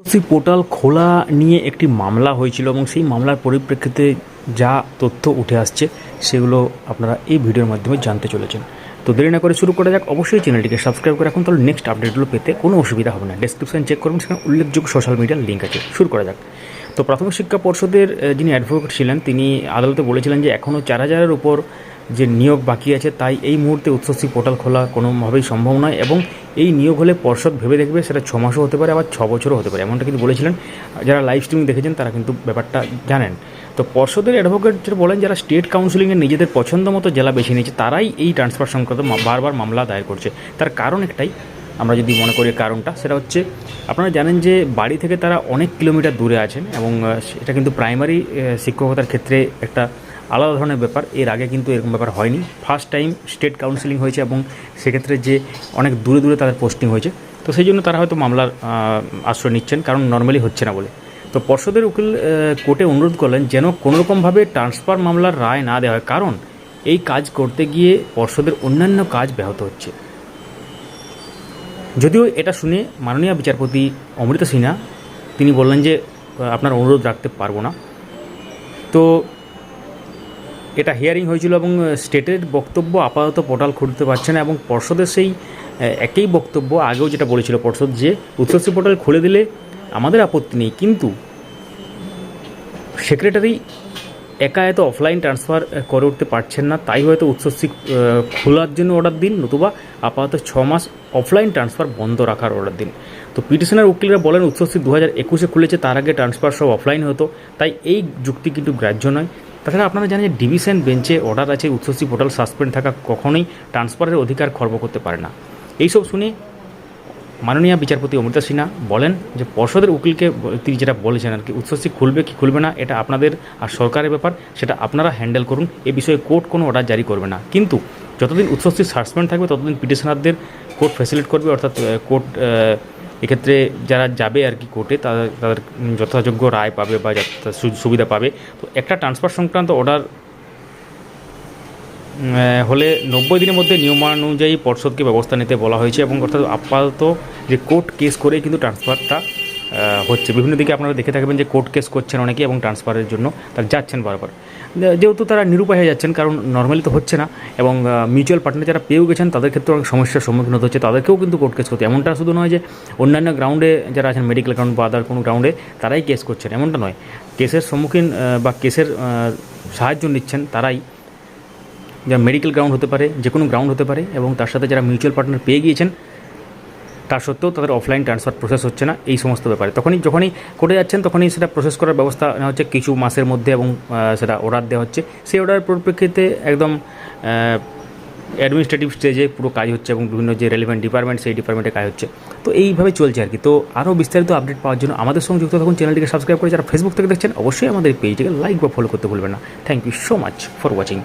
SSC portal খোলা নিয়ে একটি মামলা হয়েছিল এবং সেই মামলার পরিপ্রেক্ষিতে যা তথ্য উঠে আসছে সেগুলো আপনারা এই ভিডিওর মাধ্যমে জানতে চলেছেন। তো দেরি না করে শুরু করা যাক। অবশ্যই চ্যানেলটিকে সাবস্ক্রাইব করে রাখুন। তাহলে নেক্সট আপডেটগুলো পেতে কোনো অসুবিধা হবে না। ডেসক্রিপশন চেক করবেন সেখানে উল্লেখযোগ্য সোশ্যাল মিডিয়ার লিঙ্ক আছে। শুরু করা যাক। তো প্রাথমিক শিক্ষা পর্ষদের যিনি অ্যাডভোকেট ছিলেন, তিনি আদালতে বলেছিলেন যে এখনও চার হাজারের উপর যে নিয়োগ বাকি আছে, তাই এই মুহূর্তে উচ্চশিক পোর্টাল খোলা কোনোভাবেই সম্ভব নয় এবং এই নিয়োগ হলে পর্ষদ ভেবে দেখবে সেটা ছ মাসও হতে পারে, আবার ছ বছরও হতে পারে। এমনটা কিন্তু বলেছিলেন। যারা লাইভ স্ট্রিমিং দেখেছেন, তারা কিন্তু ব্যাপারটা জানেন। তো পর্ষদের অ্যাডভোকেট যেটা বলেন, যারা স্টেট কাউন্সিলিংয়ে নিজেদের পছন্দ মতো জেলা বেছে নিয়েছে, তারাই এই ট্রান্সফার সংক্রান্ত বারবার মামলা দায়ের করছে। তার কারণ একটাই, আমরা যদি মনে করি কারণটা, সেটা হচ্ছে আপনারা জানেন যে বাড়ি থেকে তারা অনেক কিলোমিটার দূরে আছেন এবং এটা কিন্তু প্রাইমারি শিক্ষকতার ক্ষেত্রে একটা আলাদা ধরনের ব্যাপার। এর আগে কিন্তু এরকম ব্যাপার হয়নি। ফার্স্ট টাইম স্টেট কাউন্সিলিং হয়েছে এবং সেক্ষেত্রে যে অনেক দূরে দূরে তাদের পোস্টিং হয়েছে। তো সেই জন্য তারা হয়তো মামলার আশ্রয় নিচ্ছেন, কারণ নর্মালি হচ্ছে না বলে। তো পর্ষদের উকিল কোর্টে অনুরোধ করলেন যেন কোনোরকমভাবে ট্রান্সফার মামলার রায় না দেওয়া হয়। কারণ এই কাজ করতে গিয়ে পর্ষদের অন্যান্য কাজ ব্যাহত হচ্ছে। যদিও এটা শুনে মাননীয় বিচারপতি অমৃতা সিনহা, তিনি বললেন যে আপনার অনুরোধ রাখতে পারব না। তো এটা হিয়ারিং হয়েছিল এবং স্টেটের বক্তব্য আপাতত পোর্টাল খুলতে পারছে না এবং পর্ষদের সেই একই বক্তব্য আগেও যেটা বলেছিল পর্ষদ যে উচ্চশ্রী পোর্টাল খুলে দিলে আমাদের আপত্তি নেই। কিন্তু সেক্রেটারি একা এত অফলাইন ট্রান্সফার করে উঠতে পারছেন না, তাই হয়তো উচ্চশিক খোলার জন্য অর্ডার দিন, নতুবা আপাতত ছ মাস অফলাইন ট্রান্সফার বন্ধ রাখার অর্ডার দিন। তো পিটিশনের উকিলরা বলেন উচ্চশিক দু হাজার একুশে খুলেছে, তার আগে ট্রান্সফার সব অফলাইন হতো, তাই এই যুক্তি কিন্তু গ্রাহ্য নয়। তাছাড়া আপনারা জানেন যে ডিভিশন বেঞ্চে অর্ডার আছে উচ্চশিক পোর্টাল সাসপেন্ড থাকা কখনোই ট্রান্সফারের অধিকার খর্ব করতে পারে না। এইসব শুনে মাননীয় বিচারপতি অমৃতা সিনহা বলেন যে পর্ষদের উকিলকে, তিনি যেটা বলেছেন আর কি উচ্চশিক খুলবে কি খুলবে না, এটা আপনাদের আর সরকারের ব্যাপার, সেটা আপনারা হ্যান্ডেল করুন, এ বিষয়ে কোর্ট কোনো অর্ডার জারি করবে না। কিন্তু যতদিন উচ্চশিক সাসপেন্ড থাকবে, ততদিন পিটিশনারদের কোর্ট ফ্যাসিলিট করবে, অর্থাৎ কোর্ট এক্ষেত্রে যারা যাবে আর কি কোর্টে তাদের তাদের যথাযোগ্য রায় পাবে বা সুবিধা পাবে। তো একটা ট্রান্সফার সংক্রান্ত অর্ডার হলে নব্বই দিনের মধ্যে নিয়মানুযায়ী পর্ষদকে ব্যবস্থা নিতে বলা হয়েছে এবং অর্থাৎ আপাতত যে কোর্ট কেস করে কিন্তু ট্রান্সফারটা হচ্ছে। বিভিন্ন দিকে আপনারা দেখে থাকবেন যে কোর্ট কেস করছেন অনেকে এবং ট্রান্সফারের জন্য তারা যাচ্ছেন বারবার। যেহেতু তারা নিরুপায় হয়ে যাচ্ছেন, কারণ নর্মালি তো হচ্ছে না, এবং মিউচুয়াল পার্টনার যারা পেয়েও গেছেন, তাদের ক্ষেত্রে অনেক সমস্যার সম্মুখীন হতে হচ্ছে। তাদেরকেও কিন্তু কোর্ট কেস করতে এমনটা শুধু নয় যে অন্যান্য গ্রাউন্ডে যারা আছেন মেডিকেল গ্রাউন্ড বা আদার কোনো গ্রাউন্ডে তারাই কেস করছেন। এমনটা নয়। কেসের সম্মুখীন বা কেসের সাহায্য নিচ্ছেন তারাই। যা মেডিকেল গ্রাউন্ড হতে পারে যে কোনো গ্রাউন্ড হতে পারে, এবং তার সাথে যারা মিউচুয়াল পার্টনার পেয়ে গিয়েছেন তার সত্ত্বেও তাদের অফলাইন ট্রান্সফার প্রসেস হচ্ছে না, এই সমস্ত ব্যাপারে। তখনই যখনই কোর্টে যাচ্ছেন, তখনই সেটা প্রসেস করার ব্যবস্থা নেওয়া হচ্ছে, কিছু মাসের মধ্যে এবং সেটা অর্ডার দেওয়া হচ্ছে। সেই অর্ডারের পরিপ্রেক্ষিতে একদম অ্যাডমিনিস্ট্রেটিভ স্টেজে পুরো কাজ হচ্ছে এবং বিভিন্ন যে রেলিভেন্ট ডিপার্টমেন্ট সেই ডিপার্টমেন্টে কাজ হচ্ছে। তো এইভাবে চলছে আর কি। তো আরও বিস্তারিত আপডেট পাওয়ার জন্য আমাদের সঙ্গে যুক্ত থাকুন চ্যানেলটিকে সাবস্ক্রাইব করে, যারা ফেসবুক থেকে দেখছেন, অবশ্যই আমাদের পেজটিকে লাইক বা ফলো করতে ভুলবেন না। Thank you so much for watching